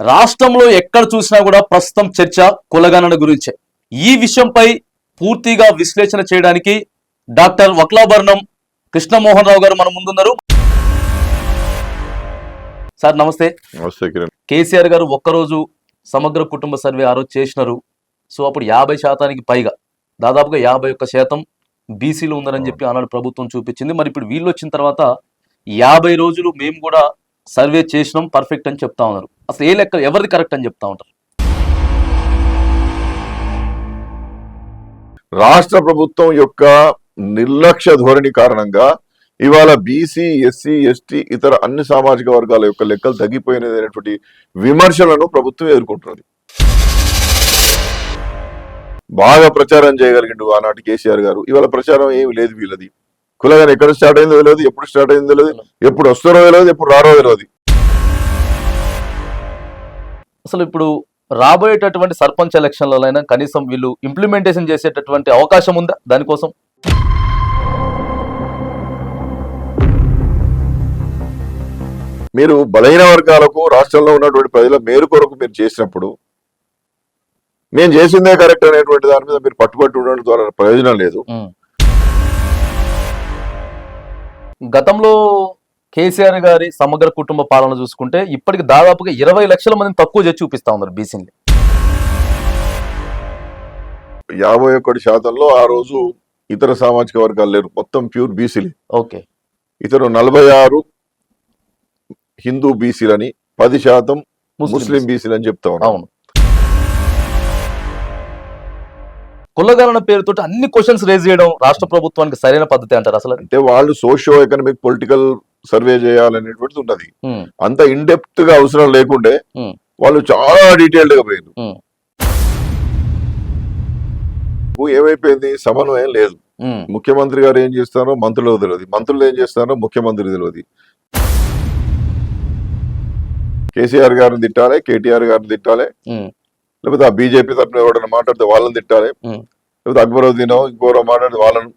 రాష్ట్రంలో ఎక్కడ చూసినా కూడా ప్రస్తుతం చర్చ కులగణన గురించే. ఈ విషయంపై పూర్తిగా విశ్లేషణ చేయడానికి డాక్టర్ వక్లాభరణం కృష్ణమోహన్ రావు గారు మన ముందున్నారు. సార్ నమస్తే. నమస్తే కిరణ్. కేసీఆర్ గారు ఒక్కరోజు సమగ్ర కుటుంబ సర్వే ఆ రోజు చేసినారు. సో అప్పుడు యాభై శాతానికి పైగా దాదాపుగా యాభై ఒక్క శాతం బీసీలు ఉందని చెప్పి ఆనాడు ప్రభుత్వం చూపించింది. మరి ఇప్పుడు వీళ్ళు వచ్చిన తర్వాత యాభై రోజులు మేము కూడా సర్వే చేసినాం పర్ఫెక్ట్ అని చెప్తా ఉన్నారు. అసలు ఏ లెక్క ఎవరిది కరెక్ట్ అని చెప్తా ఉంటారు. రాష్ట్ర ప్రభుత్వం యొక్క నిర్లక్ష్య ధోరణి కారణంగా ఇవాళ బీసీ ఎస్సీ ఎస్టీ ఇతర అన్ని సామాజిక వర్గాల యొక్క లెక్కలు తగ్గిపోయినది అనేటువంటి విమర్శలను ప్రభుత్వం ఎదుర్కొంటున్నది. బాగా ప్రచారం చేయగలిగిండు ఆనాటి కేసీఆర్ గారు. ఇవాళ ప్రచారం ఏమి లేదు వీళ్ళది. కులగా ఎక్కడ స్టార్ట్ అయిందో తెలియదు ఎప్పుడు స్టార్ట్ అయిందో తెలియదు ఎప్పుడు వస్తారో తెలియదు ఎప్పుడు రారో తెలియదు అసలు ఇప్పుడు రాబోయేటటువంటి సర్పంచ్ ఎలక్షన్లైనా కనీసం వీళ్ళు ఇంప్లిమెంటేషన్ చేసేటటువంటి అవకాశం ఉందా దానికోసం మీరు బలహీన వర్గాలకు రాష్ట్రంలో ఉన్నటువంటి ప్రజల మేలు కొరకు మీరు చేసినప్పుడు నేను చేసిందే కరెక్ట్ అనేటువంటి దాని మీద మీరు పట్టుబట్టి ఉండడం ద్వారా ప్రయోజనం లేదు. గతంలో కేసీఆర్ గారి సమగ్ర కుటుంబ పాలన చూసుకుంటే ఇప్పటికి దాదాపుగా ఇరవై లక్షల మందిని తక్కువ చేసి చూపిస్తా ఉన్నారు బీసీని యాభై ఒకటి శాతంలో ఆ రోజు ఇతర సామాజిక వర్గాలు లేరు. మొత్తం ప్యూర్ బీసీలు. ఓకే. ఇతరు నలభై ఆరు హిందూ బీసీలని పది శాతం ముస్లిం బీసీలు. అని చెప్తా అవును. కులగణన పేరుతో అన్ని క్వశ్చన్స్ రేజ్ చేయడం రాష్ట్ర ప్రభుత్వానికి సరైన పద్ధతి అంటారు అసలు? అంటే వాళ్ళు సోషియో ఎకనామిక్ పొలిటికల్ సర్వే చేయాలనేటువంటిది ఉన్నది. అంత ఇన్ డెప్త్గా అవసరం లేకుండే వాళ్ళు చాలా డీటెయిల్డ్గా పోయింది ఏమైపోయింది? సమన్వయం లేదు. ముఖ్యమంత్రి గారు ఏం చేస్తారో మంత్రులకు తెలియదు మంత్రులు ఏం చేస్తారో ముఖ్యమంత్రికి తెలియదు కేసీఆర్ గారిని తిట్టాలి కేటీఆర్ గారిని తిట్టాలి. లేకపోతే ఆ బీజేపీ తరఫున ఎవరైనా మాట్లాడితే వాళ్ళని తిట్టాలి. లేకపోతే అక్బరుద్దీన్ ఇంకోరో మాట్లాడితే వాళ్ళని